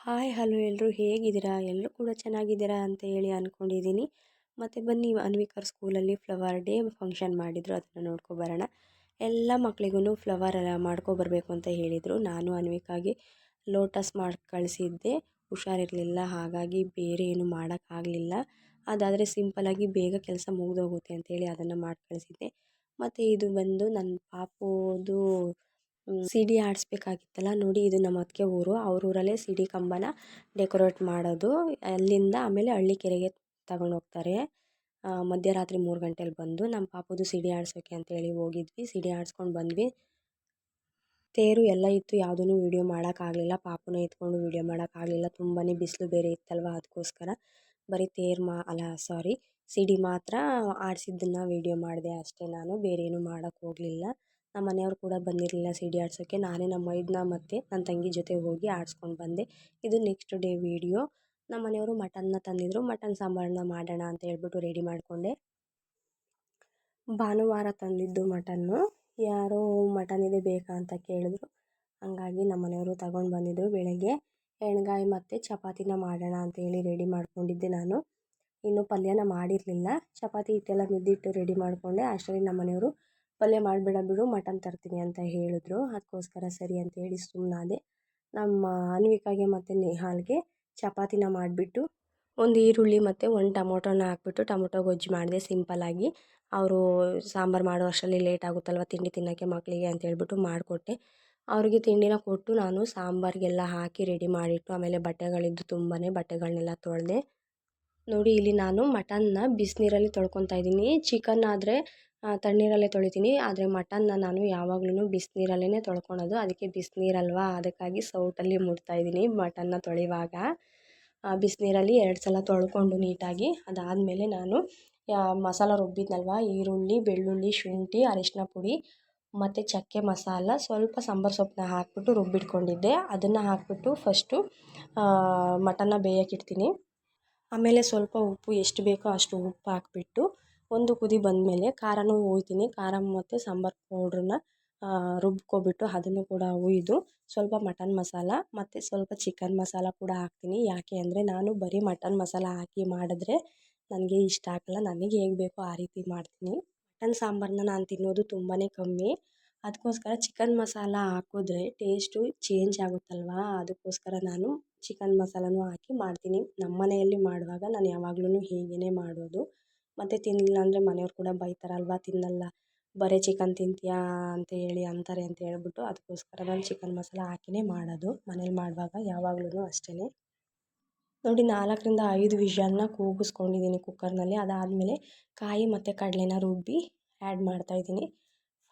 Hi, hello ಎಲ್ಲರೂ ಹೇಗಿದ್ದೀರಾ? ಎಲ್ಲರೂ ಕೂಡ ಚೆನ್ನಾಗಿದ್ದೀರಾ ಅಂತ ಹೇಳಿ ಅಂದ್ಕೊಂಡಿದ್ದೀನಿ ಮತ್ತು ಬನ್ನಿ, ಅನ್ವಿಕರ್ ಸ್ಕೂಲಲ್ಲಿ ಫ್ಲವರ್ ಡೇ ಫಂಕ್ಷನ್ ಮಾಡಿದರು, ಅದನ್ನು ನೋಡ್ಕೊಬರೋಣ ಎಲ್ಲ ಮಕ್ಕಳಿಗೂ ಫ್ಲವರ್ ಎಲ್ಲ ಮಾಡ್ಕೊಬರ್ಬೇಕು ಅಂತ ಹೇಳಿದರು. ನಾನು ಅನ್ವಿಕಾಗೆ ಲೋಟಸ್ ಮಾಡಿ ಕಳಿಸಿದ್ದೆ. ಹುಷಾರಿರಲಿಲ್ಲ, ಹಾಗಾಗಿ ಬೇರೆ ಏನು ಮಾಡೋಕ್ಕಾಗಲಿಲ್ಲ ಅದಾದರೆ ಸಿಂಪಲಾಗಿ ಬೇಗ ಕೆಲಸ ಮುಗಿದೋಗುತ್ತೆ ಅಂತೇಳಿ ಅದನ್ನು ಮಾಡಿ ಕಳಿಸಿದ್ದೆ. ಮತ್ತು ಇದು ಬಂದು ನನ್ನ ಪಾಪುದು ಸಿ ಡಿ ಆಡಿಸ್ಬೇಕಾಗಿತ್ತಲ್ಲ, ನೋಡಿ ಇದು ನಮ್ಮ ಅತ್ತಿಗೆ ಊರು. ಅವ್ರ ಊರಲ್ಲೇ ಸಿಡಿ ಕಂಬನ ಡೆಕೋರೇಟ್ ಮಾಡೋದು. ಅಲ್ಲಿಂದ ಆಮೇಲೆ ಹಳ್ಳಿಕೆರೆಗೆ ತಗೊಂಡು ಹೋಗ್ತಾರೆ. ಮಧ್ಯರಾತ್ರಿ ಮೂರು ಗಂಟೆಲಿ ಬಂದು ನಮ್ಮ ಪಾಪದು ಸಿಡಿ ಅಂತ ಅಂತೇಳಿ ಹೋಗಿದ್ವಿ. ಸಿಡಿ ಆಡಿಸ್ಕೊಂಡು ಬಂದ್ವಿ. ತೇರು ಎಲ್ಲ ಇತ್ತು ಯಾವುದೂ ವೀಡಿಯೋ ಮಾಡೋಕ್ಕಾಗಲಿಲ್ಲ. ಪಾಪನ ಎತ್ಕೊಂಡು ವೀಡಿಯೋ ಮಾಡೋಕ್ಕಾಗಲಿಲ್ಲ. ತುಂಬಾ ಬಿಸಿಲು ಬೇರೆ ಇತ್ತಲ್ವ ಅದಕ್ಕೋಸ್ಕರ. ಬರೀ ತೇರು ಮಾ, ಅಲ್ಲ, ಸಾರಿ, ಸಿಡಿ ಮಾತ್ರ ಆಡಿಸಿದ್ದನ್ನು ವೀಡಿಯೋ ಮಾಡಿದೆ ಅಷ್ಟೇ ನಾನು. ಬೇರೆ ಏನೂ ನಮ್ಮ ಮನೆಯವ್ರು ಕೂಡ ಬಂದಿರಲಿಲ್ಲ ಸಿಡಿ ಆಡಿಸೋಕ್ಕೆ ನಾನೇ ನಮ್ಮ ಇದನ್ನ ಮತ್ತು ನನ್ನ ತಂಗಿ ಜೊತೆ ಹೋಗಿ ಆಡ್ಸ್ಕೊಂಡು ಬಂದೆ. ಇದು ನೆಕ್ಸ್ಟ್ ಡೇ ವೀಡಿಯೋ ನಮ್ಮ ಮನೆಯವರು ಮಟನ್ನ ತಂದಿದ್ದರು ಮಟನ್ ಸಾಂಬಾರನ್ನ ಮಾಡೋಣ ಅಂತ ಹೇಳ್ಬಿಟ್ಟು ರೆಡಿ ಮಾಡಿಕೊಂಡೆ. ಭಾನುವಾರ ತಂದಿದ್ದು ಮಟನ್ನು. ಯಾರೋ ಮಟನ್ ಇದೆ ಬೇಕಾ ಅಂತ ಕೇಳಿದ್ರು. ಹಂಗಾಗಿ ನಮ್ಮ ಮನೆಯವರು ತಗೊಂಡು ಬಂದಿದ್ದರು ಬೆಳಗ್ಗೆ ಎಣ್ಗಾಯಿ ಮತ್ತು ಚಪಾತಿನ ಮಾಡೋಣ ಅಂತೇಳಿ ರೆಡಿ ಮಾಡ್ಕೊಂಡಿದ್ದೆ ನಾನು. ಇನ್ನೂ ಪಲ್ಯನ ಮಾಡಿರಲಿಲ್ಲ. ಚಪಾತಿ ಹಿಟ್ಟೆಲ್ಲ ಮಿದ್ದಿಟ್ಟು ರೆಡಿ ಮಾಡಿಕೊಂಡೆ. ಅಷ್ಟರಲ್ಲಿ ನಮ್ಮ ಮನೆಯವರು ಪಲ್ಯ ಮಾಡಬೇಡ ಬಿಡು, ಮಟನ್ ತರ್ತೀನಿ ಅಂತ ಹೇಳಿದ್ರು. ಅದಕ್ಕೋಸ್ಕರ ಸರಿ ಅಂತ ಹೇಳಿ ಸುಮ್ಮನಾದೆ ನಮ್ಮ ಅನ್ವಿಕಾಗೆ ಮತ್ತು ನೇಹಾಲ್ಗೆ ಚಪಾತಿನ ಮಾಡಿಬಿಟ್ಟು ಒಂದು ಈರುಳ್ಳಿ ಮತ್ತು ಒಂದು ಟೊಮೊಟೊನ ಹಾಕ್ಬಿಟ್ಟು ಟೊಮೊಟೊ ಗೊಜ್ಜು ಮಾಡಿದೆ ಸಿಂಪಲ್ಲಾಗಿ ಅವರು ಸಾಂಬಾರು ಮಾಡೋ ಅಷ್ಟರಲ್ಲಿ ಲೇಟ್ ಆಗುತ್ತಲ್ವ, ತಿಂಡಿ ತಿನ್ನೋಕ್ಕೆ ಮಕ್ಕಳಿಗೆ ಅಂತ ಹೇಳ್ಬಿಟ್ಟು ಮಾಡಿಕೊಟ್ಟೆ. ಅವ್ರಿಗೆ ತಿಂಡಿನ ಕೊಟ್ಟು ನಾನು ಸಾಂಬಾರಿಗೆಲ್ಲ ಹಾಕಿ ರೆಡಿ ಮಾಡಿಟ್ಟು, ಆಮೇಲೆ ಬಟ್ಟೆಗಳಿದ್ದು ತುಂಬಾ ಬಟ್ಟೆಗಳನ್ನೆಲ್ಲ ತೊಳೆದೆ. ನೋಡಿ, ಇಲ್ಲಿ ನಾನು ಮಟನ್ನ ಬಿಸಿನೀರಲ್ಲಿ ತೊಳ್ಕೊತಾ ಇದ್ದೀನಿ. ಚಿಕನ್ ಆದರೆ ತಣ್ಣೀರಲ್ಲೇ ತೊಳಿತೀನಿ. ಆದರೆ ಮಟನ್ನ ನಾನು ಯಾವಾಗ್ಲೂ ಬಿಸಿನೀರಲ್ಲೇ ತೊಳ್ಕೊಳೋದು. ಅದಕ್ಕೆ ಬಿಸಿನೀರಲ್ವಾ? ಅದಕ್ಕಾಗಿ ಸೌಟಲ್ಲಿ ಮುಡ್ತಾಯಿದ್ದೀನಿ ಮಟನ್ನ ತೊಳೆಯುವಾಗ. ಬಿಸಿನೀರಲ್ಲಿ ಎರಡು ಸಲ ತೊಳ್ಕೊಂಡು ನೀಟಾಗಿ ಅದಾದಮೇಲೆ ನಾನು ಮಸಾಲ ರುಬ್ಬಿದ್ನಲ್ವ? ಈರುಳ್ಳಿ, ಬೆಳ್ಳುಳ್ಳಿ, ಶುಂಠಿ, ಅರಿಶಿನ ಪುಡಿ, ಮತ್ತು ಚಕ್ಕೆ ಮಸಾಲ, ಸ್ವಲ್ಪ ಸಾಂಬಾರು ಸೊಪ್ಪನ್ನ ಹಾಕ್ಬಿಟ್ಟು ರುಬ್ಬಿಟ್ಕೊಂಡಿದ್ದೆ. ಅದನ್ನು ಹಾಕ್ಬಿಟ್ಟು ಫಸ್ಟು ಮಟನ್ನ ಬೇಯೋಕ್ಕಿಡ್ತೀನಿ ಆಮೇಲೆ ಸ್ವಲ್ಪ ಉಪ್ಪು ಎಷ್ಟು ಬೇಕೋ ಅಷ್ಟು ಉಪ್ಪು ಹಾಕ್ಬಿಟ್ಟು ಒಂದು ಕುದಿ ಬಂದಮೇಲೆ ಖಾರನೂ ಹುಯ್ತೀನಿ ಖಾರ ಮತ್ತು ಸಾಂಬಾರು ಪೌಡ್ರನ್ನ ರುಬ್ಕೊಬಿಟ್ಟು ಅದನ್ನು ಕೂಡ ಹುಯ್ದು ಸ್ವಲ್ಪ ಮಟನ್ ಮಸಾಲ ಮತ್ತು ಸ್ವಲ್ಪ ಚಿಕನ್ ಮಸಾಲ ಕೂಡ ಹಾಕ್ತೀನಿ. ಯಾಕೆ ಅಂದರೆ ನಾನು ಬರೀ ಮಟನ್ ಮಸಾಲ ಹಾಕಿ ಮಾಡಿದ್ರೆ ನನಗೆ ಇಷ್ಟ ಆಗಲ್ಲ. ನನಗೆ ಹೇಗೆ ಬೇಕೋ ಆ ರೀತಿ ಮಾಡ್ತೀನಿ. ಮಟನ್ ಸಾಂಬಾರನ್ನ ನಾನು ತಿನ್ನೋದು ತುಂಬಾ ಕಮ್ಮಿ. ಅದಕ್ಕೋಸ್ಕರ ಚಿಕನ್ ಮಸಾಲ ಹಾಕಿದ್ರೆ ಟೇಸ್ಟು ಚೇಂಜ್ ಆಗುತ್ತಲ್ವಾ? ಅದಕ್ಕೋಸ್ಕರ ನಾನು ಚಿಕನ್ ಮಸಾಲನೂ ಹಾಕಿ ಮಾಡ್ತೀನಿ. ನಮ್ಮ ಮನೆಯಲ್ಲಿ ಮಾಡುವಾಗ ನಾನು ಯಾವಾಗ್ಲೂ ಹೀಗೇ ಮಾಡೋದು. ಮತ್ತು ತಿನ್ನಲಿಲ್ಲ ಅಂದರೆ ಮನೆಯವ್ರು ಕೂಡ ಬೈತಾರಲ್ವ, ತಿನ್ನಲ್ಲ, ಬರೀ ಚಿಕನ್ ತಿಂತೀಯಾ ಅಂತ ಹೇಳಿ ಅಂತಾರೆ ಅಂತ ಹೇಳ್ಬಿಟ್ಟು ಅದಕ್ಕೋಸ್ಕರ ನಾನು ಚಿಕನ್ ಮಸಾಲ ಹಾಕಿನೇ ಮಾಡೋದು. ಮನೇಲಿ ಮಾಡುವಾಗ ಯಾವಾಗ್ಲೂ ಅಷ್ಟೇ ನೋಡಿ ನಾಲ್ಕರಿಂದ ಐದು ವಿಷಲನ್ನ ಕೂಗಿಸ್ಕೊಂಡಿದ್ದೀನಿ ಕುಕ್ಕರ್ನಲ್ಲಿ. ಅದಾದಮೇಲೆ ಕಾಯಿ ಮತ್ತು ಕಡಲೆನ ರುಬ್ಬಿ ಆ್ಯಡ್ ಮಾಡ್ತಾಯಿದ್ದೀನಿ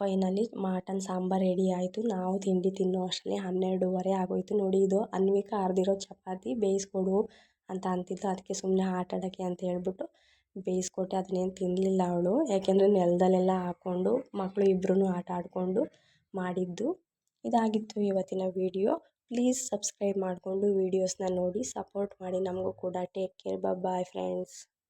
ಫೈನಲಿ ಮಟನ್ ಸಾಂಬಾರು ರೆಡಿ ಆಯಿತು. ನಾವು ತಿಂಡಿ ತಿನ್ನೋ ಅಷ್ಟರಲ್ಲಿ ಹನ್ನೆರಡೂವರೆ ಆಗೋಯಿತು. ನೋಡಿ ಇದು ಅನ್ವಿಕ ಅರ್ದಿರೋ ಚಪಾತಿ ಬೇಯಿಸ್ಕೊಡು ಅಂತ ಅಂತಿದ್ದು. ಅದಕ್ಕೆ ಸುಮ್ಮನೆ ಆಟಾಡೋಕ್ಕೆ ಅಂತ ಹೇಳ್ಬಿಟ್ಟು ಬೇಯಿಸ್ಕೊಟ್ಟೆ, ಅದನ್ನೇನು ತಿನ್ನಲಿಲ್ಲ ಅವಳು. ಯಾಕೆಂದರೆ ನೆಲದಲ್ಲೆಲ್ಲ ಹಾಕ್ಕೊಂಡು ಮಕ್ಕಳು ಇಬ್ಬರೂ ಆಟ ಆಡಿಕೊಂಡು ಮಾಡಿದ್ದು ಇದಾಗಿತ್ತು ಇವತ್ತಿನ ವೀಡಿಯೋ. ಪ್ಲೀಸ್ ಸಬ್ಸ್ಕ್ರೈಬ್ ಮಾಡಿಕೊಂಡು ವೀಡಿಯೋಸ್ನ ನೋಡಿ, ಸಪೋರ್ಟ್ ಮಾಡಿ. ನಮಗೂ ಕೂಡ. Take care. Bye friends.